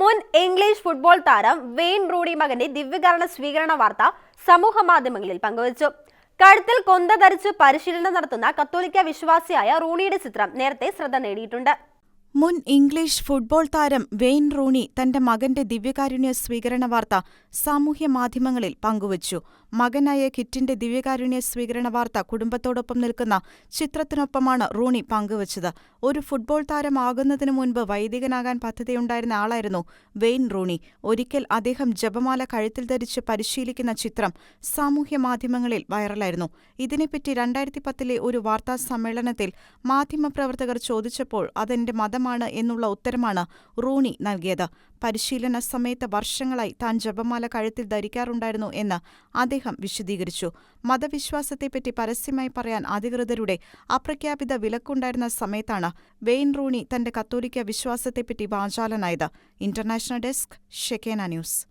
മുൻ English football താരം Wayne Rooney മകന്റെ ദിവ്യകരണ സ്വീകരണ വാർത്ത സമൂഹ മാധ്യമങ്ങളിൽ പങ്കുവച്ചു. കഴുത്തിൽ കൊന്ത ധരിച്ച് പരിശീലനം നടത്തുന്ന കത്തോലിക്ക വിശ്വാസിയായ റൂണിയുടെ ചിത്രം നേരത്തെ ശ്രദ്ധ നേടിയിട്ടുണ്ട്. മുൻ ഇംഗ്ലീഷ് ഫുട്ബോൾ താരം വെയിൻ റൂണി തന്റെ മകന്റെ ദിവ്യകാരുണ്യ സ്വീകരണ വാർത്ത സാമൂഹ്യ മാധ്യമങ്ങളിൽ പങ്കുവച്ചു. മകനായ കിറ്റിന്റെ ദിവ്യകാരുണ്യ സ്വീകരണ വാർത്ത കുടുംബത്തോടൊപ്പം നിൽക്കുന്ന ചിത്രത്തിനൊപ്പമാണ് റൂണി പങ്കുവച്ചത്. ഒരു ഫുട്ബോൾ താരമാകുന്നതിനു മുൻപ് വൈദികനാകാൻ പദ്ധതിയുണ്ടായിരുന്ന ആളായിരുന്നു വെയിൻ റൂണി. ഒരിക്കൽ അദ്ദേഹം ജപമാല കഴുത്തിൽ ധരിച്ച് പരിശീലിക്കുന്ന ചിത്രം സാമൂഹ്യ മാധ്യമങ്ങളിൽ വൈറലായിരുന്നു. ഇതിനെപ്പറ്റി രണ്ടായിരത്തി പത്തിലെ ഒരു വാർത്താ സമ്മേളനത്തിൽ മാധ്യമപ്രവർത്തകർ ചോദിച്ചപ്പോൾ അതെന്റെ മതമാണ് എന്നുള്ള ഉത്തരമാണ് റൂണി നൽകിയത്. പരിശീലന സമയത്ത് വർഷങ്ങളായി താൻ ജപമാല കഴുത്തിൽ ധരിക്കാറുണ്ടായിരുന്നു എന്ന് അദ്ദേഹം വിശദീകരിച്ചു. മതവിശ്വാസത്തെപ്പറ്റി പരസ്യമായി പറയാൻ അധികൃതരുടെ അപ്രഖ്യാപിത വിലക്കുണ്ടായിരുന്ന സമയത്താണ് വെയിൻ റൂണി തന്റെ കത്തോലിക്ക വിശ്വാസത്തെപ്പറ്റി വാചാലനായത്. International desk Shekinah news.